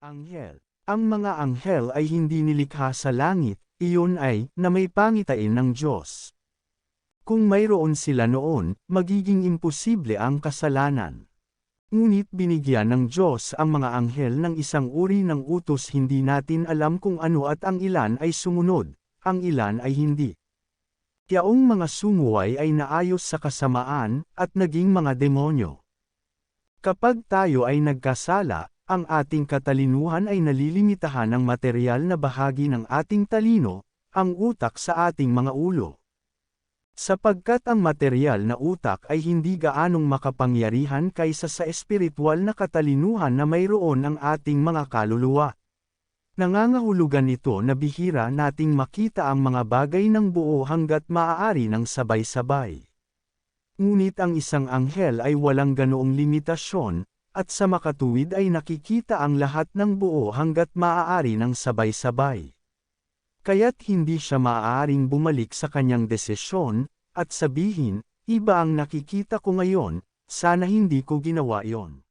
Anghel. Ang mga anghel ay hindi nilikha sa langit, iyon ay, na may pangitain ng Diyos. Kung mayroon sila noon, magiging imposible ang kasalanan. Ngunit binigyan ng Diyos ang mga anghel ng isang uri ng utos hindi natin alam kung ano at ang ilan ay sumunod, ang ilan ay hindi. Yaong mga sumuway ay naayos sa kasamaan, at naging mga demonyo. Kapag tayo ay nagkasala, ang ating katalinuhan ay nalilimitahan ng material na bahagi ng ating talino, ang utak sa ating mga ulo. Sapagkat ang material na utak ay hindi gaanong makapangyarihan kaysa sa espiritual na katalinuhan na mayroon ang ating mga kaluluwa. Nangangahulugan ito na bihira nating makita ang mga bagay ng buo hanggat maaari ng sabay-sabay. Ngunit ang isang anghel ay walang ganoong limitasyon, at sa makatuwid ay nakikita ang lahat ng buo hanggat maaari ng sabay-sabay. Kaya't hindi siya maaaring bumalik sa kanyang desisyon, at sabihin, iba ang nakikita ko ngayon, sana hindi ko ginawa yon.